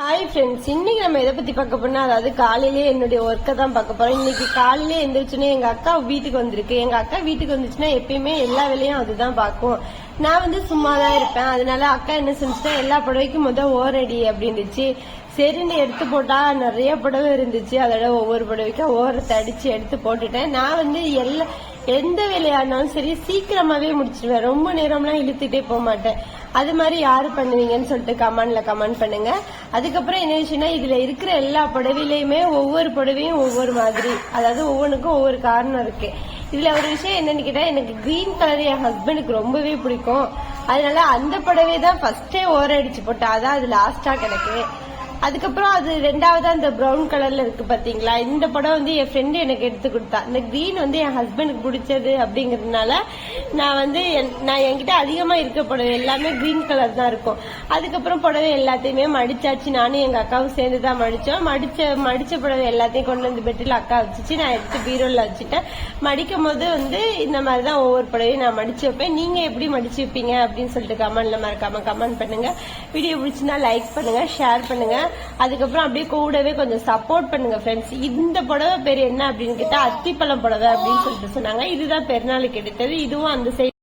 Hi friends இன்னைக்கு நம்ம எதை பத்தி பார்க்க போனா அதாவது காலையிலேயே என்னுடைய ஒர்க்கை தான் பார்க்க போறோம். இன்னைக்கு காலையிலே எந்திரிச்சுனே எங்க அக்கா வீட்டுக்கு வந்திருக்கு. எங்க அக்கா வீட்டுக்கு வந்துச்சுன்னா எப்பயுமே எல்லா வேலையும் அதுதான் பார்க்கும். நான் வந்து சும்மா தான் இருப்பேன். அதனால அக்கா என்ன செஞ்சுட்டா எல்லா புடவைக்கும் மொதல் ஓரடி அப்படின்னுச்சு. சரின்னு எடுத்து போட்டா நிறைய புடவை இருந்துச்சு. அதோட ஒவ்வொரு புடவைக்கும் ஓரத்தை அடிச்சு எடுத்து போட்டுட்டேன். நான் வந்து எல்லா எந்த வேலையா இருந்தாலும் சரி சீக்கிரமாவே முடிச்சிடுவேன் ரொம்ப நேரம்லாம் இழுத்துட்டே போக மாட்டேன். அது மாதிரி யாரு பண்ணுவீங்கன்னு சொல்லிட்டு கமெண்ட்ல கமெண்ட் பண்ணுங்க. அதுக்கப்புறம் என்ன விஷயம்னா இதுல இருக்கிற எல்லா புடவையிலயுமே ஒவ்வொரு புடவையும் ஒவ்வொரு மாதிரி. அதாவது ஒவ்வொன்றுக்கும் ஒவ்வொரு காரணம் இருக்கு. இதுல ஒரு விஷயம் என்னன்னு கேட்டா எனக்கு கிரீன் கலர் என் ஹஸ்பண்டுக்கு ரொம்பவே பிடிக்கும். அதனால அந்த புடவை தான் ஃபர்ஸ்டே ஓர அடிச்சு போட்டா அதான் அது லாஸ்டா கிடக்கு அதுக்கப்புறம் அது ரெண்டாவது அந்த ப்ரௌன் கலர்ல இருக்கு பாத்தீங்களா? இந்த படம் வந்து என் ஃப்ரெண்டு எனக்கு எடுத்து கொடுத்தா. இந்த கிரீன் வந்து என் ஹஸ்பண்டுக்கு பிடிச்சது அப்படிங்கறதுனால நான் வந்து என்- நான் என்கிட்ட அதிகமா இருக்க புடவை எல்லாமே கிரீன் கலர் தான் இருக்கும். அதுக்கப்புறம் புடவை எல்லாத்தையுமே மடிச்சாச்சு. நானும் எங்க அக்காவும் சேர்ந்து தான் மடிச்சோம். மடிச்ச மடிச்ச புடவை எல்லாத்தையும் கொண்டு வந்து பெட்டில் அக்கா வச்சுச்சு. நான் எடுத்து பீரோல வச்சுட்டேன். மடிக்கும் போது வந்து இந்த மாதிரி தான் ஒவ்வொரு புடவையும் நான் மடிச்சு வைப்பேன். நீங்க எப்படி மடிச்சு வைப்பீங்க அப்படின்னு சொல்லிட்டு கமெண்ட்ல மறக்காம கமெண்ட் பண்ணுங்க. வீடியோ பிடிச்சிருந்தா லைக் பண்ணுங்க ஷேர் பண்ணுங்க. அதுக்கப்புறம் அப்படியே கூடவே கொஞ்சம் சப்போர்ட் பண்ணுங்க ஃப்ரெண்ட்ஸ் இந்த புடவை பேர் என்ன அப்படின்னு கேட்டா அத்திப்பழம் புடவை அப்படின்னு சொல்லிட்டு சொன்னாங்க. இதுதான் பெருநாளுக்கு எடுத்தது. இதுவும் அந்த சைடு